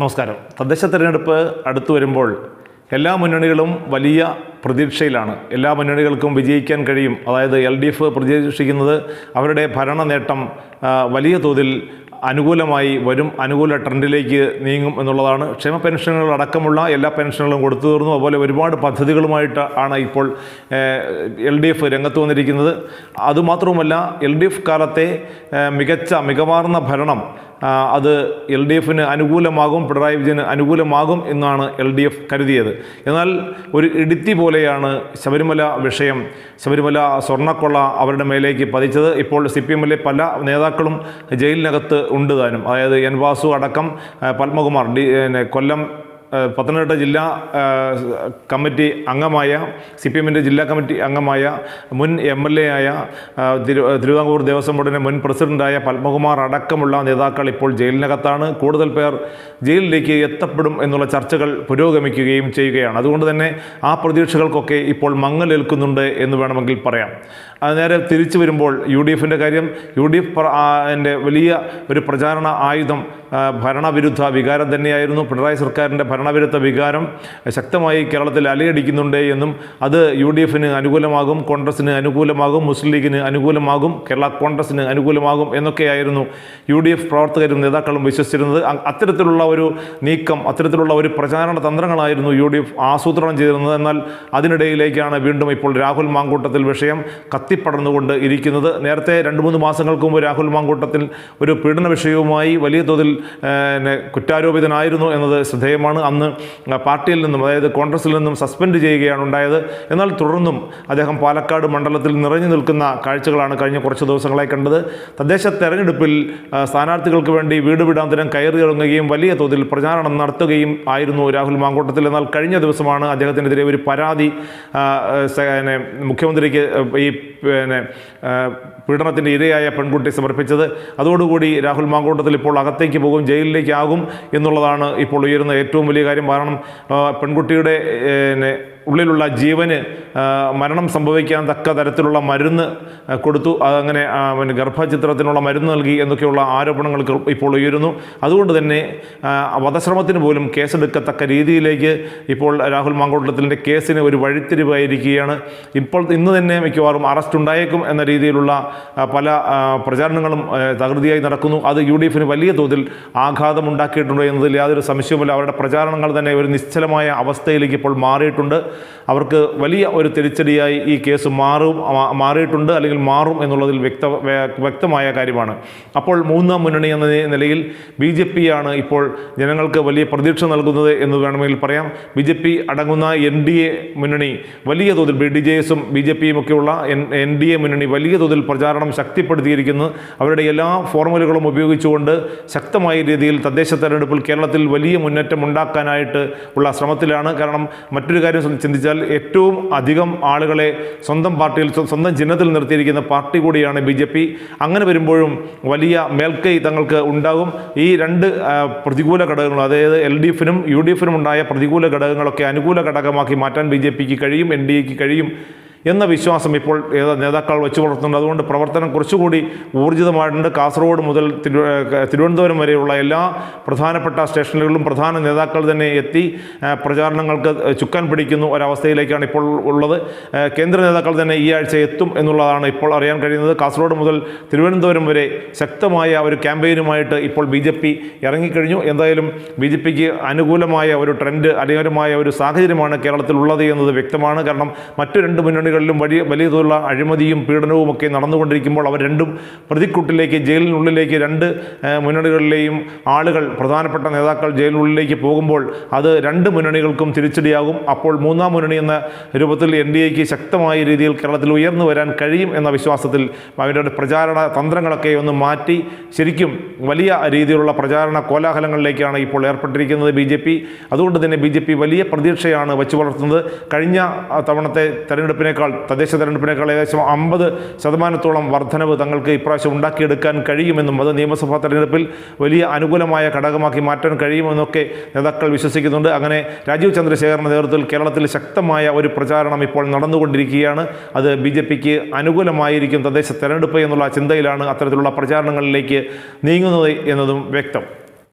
നമസ്കാരം. തദ്ദേശ തിരഞ്ഞെടുപ്പ് അടുത്തു വരുമ്പോൾ എല്ലാ മുന്നണികളും വലിയ പ്രതീക്ഷയിലാണ്. എല്ലാ മുന്നണികൾക്കും വിജയിക്കാൻ കഴിയും. അതായത് എൽ ഡി എഫ് പ്രതീക്ഷിക്കുന്നത് അവരുടെ ഭരണ നേട്ടം വലിയ തോതിൽ അനുകൂലമായി വരും അനുകൂല ട്രെൻഡിലേക്ക് നീങ്ങും എന്നുള്ളതാണ്. ക്ഷേമ പെൻഷനുകൾ അടക്കമുള്ള എല്ലാ പെൻഷനുകളും കൊടുത്തു തീർന്നു. അതുപോലെ ഒരുപാട് പദ്ധതികളുമായിട്ട് ആണ് ഇപ്പോൾ എൽ ഡി എഫ് രംഗത്ത് വന്നിരിക്കുന്നത്. അതുമാത്രവുമല്ല എൽ ഡി എഫ് കാലത്തെ മികച്ച മികവാർന്ന ഭരണം അത് എൽ ഡി എഫിന് അനുകൂലമാകും പിണറായി വിജയന് അനുകൂലമാകും എന്നാണ് എൽ ഡി എഫ് കരുതിയത്. എന്നാൽ ഒരു ഇടുത്തി പോലെയാണ് ശബരിമല വിഷയം. ശബരിമല സ്വർണക്കൊള്ള അവരുടെ മേലേക്ക് പതിച്ചത്. ഇപ്പോൾ സി പി എമ്മിലെ പല നേതാക്കളും ജയിലിനകത്ത് ഉണ്ട് താനും. അതായത് എൻ വാസു അടക്കം പത്മകുമാർ ഡി കൊല്ലം പത്തനംതിട്ട ജില്ലാ കമ്മിറ്റി അംഗമായ സി പി എമ്മിന്റെ ജില്ലാ കമ്മിറ്റി അംഗമായ മുൻ എം എൽ എ ആയ തിരു തിരുവിതാംകൂർ ദേവസ്വം ബോർഡിന്റെ മുൻ പ്രസിഡന്റായ പത്മകുമാർ അടക്കമുള്ള നേതാക്കൾ ഇപ്പോൾ ജയിലിനകത്താണ്. കൂടുതൽ പേർ ജയിലിലേക്ക് എത്തപ്പെടും എന്നുള്ള ചർച്ചകൾ പുരോഗമിക്കുകയും ചെയ്യുകയാണ്. അതുകൊണ്ട് തന്നെ ആ പ്രതീക്ഷകൾക്കൊക്കെ ഇപ്പോൾ മങ്ങലേൽക്കുന്നുണ്ട് എന്ന് വേണമെങ്കിൽ പറയാം. അത് നേരെ തിരിച്ചു വരുമ്പോൾ യു ഡി എഫിന്റെ കാര്യം യു ഡി എഫ് എന്റെ വലിയ ഒരു പ്രചാരണ ആയുധം ഭരണവിരുദ്ധ വികാരം തന്നെയായിരുന്നു. പിണറായി സർക്കാരിന്റെ ഭരണവിരുദ്ധ വികാരം ശക്തമായി കേരളത്തിൽ അലയടിക്കുന്നുണ്ട് എന്നും അത് യു ഡി എഫിന് അനുകൂലമാകും കോൺഗ്രസിന് അനുകൂലമാകും മുസ്ലിം ലീഗിന് അനുകൂലമാകും കേരള കോൺഗ്രസിന് അനുകൂലമാകും എന്നൊക്കെയായിരുന്നു യു ഡി എഫ് പ്രവർത്തകരും നേതാക്കളും വിശ്വസിച്ചിരുന്നത്. അത്തരത്തിലുള്ള ഒരു നീക്കം അത്തരത്തിലുള്ള ഒരു പ്രചാരണ തന്ത്രങ്ങളായിരുന്നു യു ഡി എഫ് ആസൂത്രണം ചെയ്തിരുന്നത്. എന്നാൽ അതിനിടയിലേക്കാണ് വീണ്ടും ഇപ്പോൾ രാഹുൽ മാങ്കൂട്ടത്തിൽ വിഷയം കത്തിപ്പടർന്നുകൊണ്ട് ഇരിക്കുന്നത്. നേരത്തെ രണ്ട് മൂന്ന് മാസങ്ങൾക്ക് മുമ്പ് രാഹുൽ മാങ്കൂട്ടത്തിൽ ഒരു പീഡന വിഷയവുമായി വലിയ തോതിൽ പിന്നെ കുറ്റാരോപിതനായിരുന്നു എന്നത് ശ്രദ്ധേയമാണ്. അന്ന് പാർട്ടിയിൽ നിന്നും അതായത് കോൺഗ്രസിൽ നിന്നും സസ്പെൻഡ് ചെയ്യുകയാണ് ഉണ്ടായത്. എന്നാൽ തുടർന്നും അദ്ദേഹം പാലക്കാട് മണ്ഡലത്തിൽ നിറഞ്ഞു നിൽക്കുന്ന കാഴ്ചകളാണ് കഴിഞ്ഞ കുറച്ച് ദിവസങ്ങളായി കണ്ടത്. തദ്ദേശ തെരഞ്ഞെടുപ്പിൽ സ്ഥാനാർത്ഥികൾക്ക് വേണ്ടി വീട് വിടാന്തരം കയറി ഇറങ്ങുകയും വലിയ തോതിൽ പ്രചാരണം നടത്തുകയും ആയിരുന്നു രാഹുൽ മാങ്കോട്ടത്തിൽ. എന്നാൽ കഴിഞ്ഞ ദിവസമാണ് അദ്ദേഹത്തിനെതിരെ ഒരു പരാതി മുഖ്യമന്ത്രിക്ക് ഈ പിന്നെ പീഡനത്തിന്റെ ഇരയായ പെൺകുട്ടി സമർപ്പിച്ചത്. അതോടുകൂടി രാഹുൽ മാങ്കോട്ടത്തിൽ ഇപ്പോൾ അകത്തേക്ക് പോകും ജയിലിലേക്കാകും എന്നുള്ളതാണ് ഇപ്പോൾ ഉയരുന്ന ഏറ്റവും വലിയ കാര്യം. കാരണം പെൺകുട്ടിയുടെ ഉള്ളിലുള്ള ജീവന് മരണം സംഭവിക്കാൻ തക്ക തരത്തിലുള്ള മരുന്ന് കൊടുത്തു. അതങ്ങനെ പിന്നെ ഗർഭചിത്രത്തിനുള്ള മരുന്ന് നൽകി എന്നൊക്കെയുള്ള ആരോപണങ്ങൾ ഇപ്പോൾ ഉയരുന്നു. അതുകൊണ്ട് തന്നെ വധശ്രമത്തിന് പോലും കേസെടുക്കത്തക്ക രീതിയിലേക്ക് ഇപ്പോൾ രാഹുൽ മാങ്കോട്ടത്തിന്റെ കേസിന് ഒരു വഴിത്തിരിവായിരിക്കുകയാണ്. ഇപ്പോൾ ഇന്ന് തന്നെ മിക്കവാറും അറസ്റ്റ് ഉണ്ടായേക്കും എന്ന രീതിയിലുള്ള പല പ്രചാരണങ്ങളും തകൃതിയായി നടക്കുന്നു. അത് യു ഡി എഫിന് വലിയ തോതിൽ ആഘാതം ഉണ്ടാക്കിയിട്ടുണ്ട് എന്നതിൽ യാതൊരു സംശയവുമില്ല. അവരുടെ പ്രചാരണങ്ങൾ തന്നെ ഒരു നിശ്ചലമായ അവസ്ഥയിലേക്ക് ഇപ്പോൾ മാറിയിട്ടുണ്ട്. അവർക്ക് വലിയ ഒരു തിരിച്ചടിയായി ഈ കേസ് മാറും മാറിയിട്ടുണ്ട് അല്ലെങ്കിൽ മാറും എന്നുള്ളതിൽ വ്യക്ത വ്യക്തമായ കാര്യമാണ്. അപ്പോൾ മൂന്നാം മുന്നണി എന്ന നിലയിൽ ബി ജെ പിയാണ് ഇപ്പോൾ ജനങ്ങൾക്ക് വലിയ പ്രതീക്ഷ നൽകുന്നത് എന്ന് വേണമെങ്കിൽ പറയാം. ബി ജെ പി അടങ്ങുന്ന എൻ ഡി എ മുന്നണി വലിയ തോതിൽ ബി ഡി ജെ എസും ബി ജെ പിയും ഒക്കെയുള്ള എൻ എൻ ഡി എ മുന്നണി വലിയ തോതിൽ പ്രചാരണം ശക്തിപ്പെടുത്തിയിരിക്കുന്നു. അവരുടെ എല്ലാ ഫോർമുലകളും ഉപയോഗിച്ചുകൊണ്ട് ശക്തമായ രീതിയിൽ തദ്ദേശ തെരഞ്ഞെടുപ്പിൽ കേരളത്തിൽ വലിയ മുന്നേറ്റം ഉണ്ടാക്കാനായിട്ട് ഉള്ള ശ്രമത്തിലാണ്. കാരണം മറ്റൊരു കാര്യം ചിന്തിച്ചാൽ ഏറ്റവും അധികം ആളുകളെ സ്വന്തം പാർട്ടിയിൽ സ്വന്തം ചിഹ്നത്തിൽ നിർത്തിയിരിക്കുന്ന പാർട്ടി കൂടിയാണ് ബി അങ്ങനെ വരുമ്പോഴും വലിയ മേൽക്കൈ തങ്ങൾക്ക് ഉണ്ടാകും. ഈ രണ്ട് പ്രതികൂല ഘടകങ്ങൾ അതായത് എൽ ഡി എഫിനും യു ഡി എഫിനും ഉണ്ടായ പ്രതികൂല ഘടകങ്ങളൊക്കെ അനുകൂല ഘടകമാക്കി മാറ്റാൻ ബി ജെ പിക്ക് കഴിയും എൻ ഡി എക്ക് കഴിയും. എന്ന വിശ്വാസം ഇപ്പോൾ നേതാക്കൾ വെച്ചു പുലർത്തുന്നുണ്ട് അതുകൊണ്ട് പ്രവർത്തനം കുറച്ചുകൂടി ഊർജിതമായിട്ടുണ്ട്. കാസർഗോഡ് മുതൽ തിരു തിരുവനന്തപുരം വരെയുള്ള എല്ലാ പ്രധാനപ്പെട്ട സ്റ്റേഷനുകളിലും പ്രധാന നേതാക്കൾ തന്നെ എത്തി പ്രചാരണങ്ങൾക്ക് ചുക്കാൻ പിടിക്കുന്നു ഒരവസ്ഥയിലേക്കാണ് ഇപ്പോൾ ഉള്ളത്. കേന്ദ്ര നേതാക്കൾ തന്നെ ഈ ആഴ്ച എത്തും എന്നുള്ളതാണ് ഇപ്പോൾ അറിയാൻ കഴിയുന്നത്. കാസർഗോഡ് മുതൽ തിരുവനന്തപുരം വരെ ശക്തമായ ഒരു ക്യാമ്പയിനുമായിട്ട് ഇപ്പോൾ ബി ജെ പി ഇറങ്ങിക്കഴിഞ്ഞു. എന്തായാലും ബി ജെ പിക്ക് അനുകൂലമായ ഒരു ട്രെൻഡ് അനുകൂലമായ ഒരു സാഹചര്യമാണ് കേരളത്തിൽ ഉള്ളത് എന്നത് വ്യക്തമാണ്. കാരണം മറ്റു രണ്ട് മുന്നണികളിലും വലിയ വലിയ തോതിലുള്ള അഴിമതിയും പീഡനവും ഒക്കെ നടന്നുകൊണ്ടിരിക്കുമ്പോൾ അവർ രണ്ടും പ്രതിക്കൂട്ടിലേക്ക് ജയിലിനുള്ളിലേക്ക് രണ്ട് മുന്നണികളിലെയും ആളുകൾ പ്രധാനപ്പെട്ട നേതാക്കൾ ജയിലിനുള്ളിലേക്ക് പോകുമ്പോൾ അത് രണ്ട് മുന്നണികൾക്കും തിരിച്ചടിയാകും. അപ്പോൾ മൂന്നാം മുന്നണി എന്ന രൂപത്തിൽ എൻ ഡി എക്ക് ശക്തമായ രീതിയിൽ കേരളത്തിൽ ഉയർന്നു വരാൻ കഴിയും എന്ന വിശ്വാസത്തിൽ അവരുടെ പ്രചാരണ തന്ത്രങ്ങളൊക്കെ ഒന്ന് മാറ്റി ശരിക്കും വലിയ രീതിയിലുള്ള പ്രചാരണ കോലാഹലങ്ങളിലേക്കാണ് ഇപ്പോൾ ഏർപ്പെട്ടിരിക്കുന്നത് ബി ജെ പി. അതുകൊണ്ട് തന്നെ ബി ജെ പി വലിയ പ്രതീക്ഷയാണ് വെച്ചു പുലർത്തുന്നത് കഴിഞ്ഞ തവണത്തെ തവണത്തെ തെരഞ്ഞെടുപ്പിനേക്കാൾ തദ്ദേശ തെരഞ്ഞെടുപ്പിനേക്കാൾ ഏകദേശം അമ്പത് ശതമാനത്തോളം വർധനവ് തങ്ങൾക്ക് ഇപ്രാവശ്യം ഉണ്ടാക്കിയെടുക്കാൻ കഴിയുമെന്നും അത് നിയമസഭാ തെരഞ്ഞെടുപ്പിൽ വലിയ അനുകൂലമായ ഘടകമാക്കി മാറ്റാൻ കഴിയുമെന്നൊക്കെ നേതാക്കൾ വിശ്വസിക്കുന്നുണ്ട്. അങ്ങനെ രാജീവ് ചന്ദ്രശേഖരന്റെ നേതൃത്വത്തിൽ കേരളത്തിൽ ശക്തമായ ഒരു പ്രചാരണം ഇപ്പോൾ നടന്നുകൊണ്ടിരിക്കുകയാണ്. അത് ബി ജെ പിക്ക് അനുകൂലമായിരിക്കും തദ്ദേശ തെരഞ്ഞെടുപ്പ് എന്നുള്ള ചിന്തയിലാണ് അത്തരത്തിലുള്ള പ്രചാരണങ്ങളിലേക്ക് നീങ്ങുന്നത് എന്നതും വ്യക്തം.